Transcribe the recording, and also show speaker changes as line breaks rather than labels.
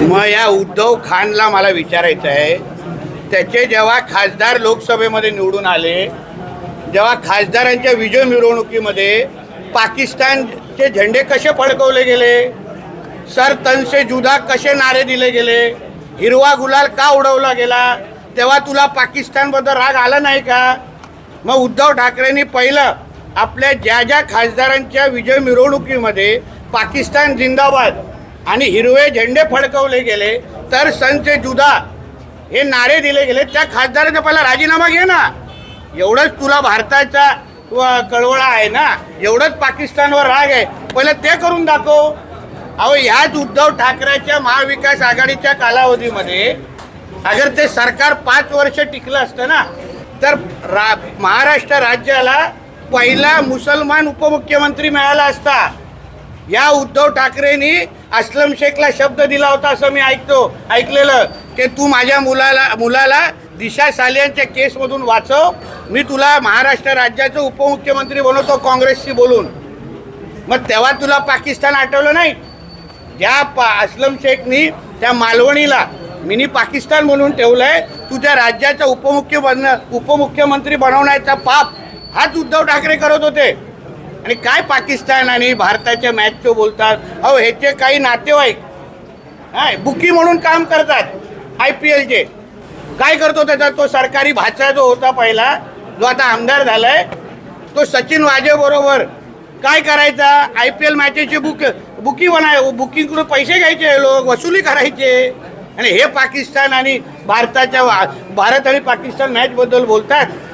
मग या उद्धव खानला मला विचारायचं आहे. त्याचे जेव्हा खासदार लोकसभेमध्ये निवडून आले जेव्हा खासदारांच्या विजय मिरवणुकीमध्ये पाकिस्तानचे झेंडे कसे फडकवले गेले? सर तनसे जुदा कसे नारे दिले गेले? हिरवा गुलाल का उडवला गेला? तेव्हा तुला पाकिस्तानबद्दल राग आला नाही का? मग उद्धव ठाकरेंनी पहिलं आपल्या ज्या ज्या खासदारांच्या विजय मिरवणुकीमध्ये पाकिस्तान जिंदाबाद आणि हिरवे झेंडे फडकवले गेले तर संचे जुदा हे नारे दिले गेले. त्या खासदाराचा पहिला राजीनामा घे ना. एवढंच तुला भारताचा कळवळा आहे ना. एवढंच पाकिस्तानवर राग आहे. पहिलं ते करून दाखव. अहो ह्याच उद्धव ठाकरेच्या महाविकास आघाडीच्या कालावधीमध्ये अगर ते सरकार पाच वर्ष टिकलं असतं ना तर रा महाराष्ट्र राज्याला पहिला मुसलमान उपमुख्यमंत्री मिळाला असता. या उद्धव ठाकरेंनी अस्लम शेखला शब्द दिला होता असं मी ऐकतो ऐकलेलं. की तू माझ्या मुलाला मुलाला दिशा सालियांच्या केसमधून वाचव. मी तुला महाराष्ट्र राज्याचं उपमुख्यमंत्री बनवतो काँग्रेसशी बोलून. मग तेव्हा तुला पाकिस्तान आठवलं नाही? ज्या पा अस्लम शेखनी त्या मालवणीला मिनी पाकिस्तान म्हणून ठेवलंय आहे तुझ्या राज्याचा उपमुख्य बन उपमुख्यमंत्री बनवण्याचा पाप हाच उद्धव ठाकरे करत होते. आणि काय पाकिस्तान आणि भारताच्या मॅचचं बोलतात? अहो ह्याचे काही नातेवाईक काय बुकी म्हणून काम करतात आय पी एलचे. काय करतो त्याचा? तो सरकारी भाचा जो होता पहिला जो आता आमदार झालाय तो सचिन वाजेबरोबर काय करायचा? आय पी एल मॅचेचे बुक बुकी बनाय बुकिंगकडून पैसे घ्यायचे लोक वसुली करायचे. आणि हे पाकिस्तान आणि भारताच्या वा- भारत आणि पाकिस्तान मॅचबद्दल बोलतात.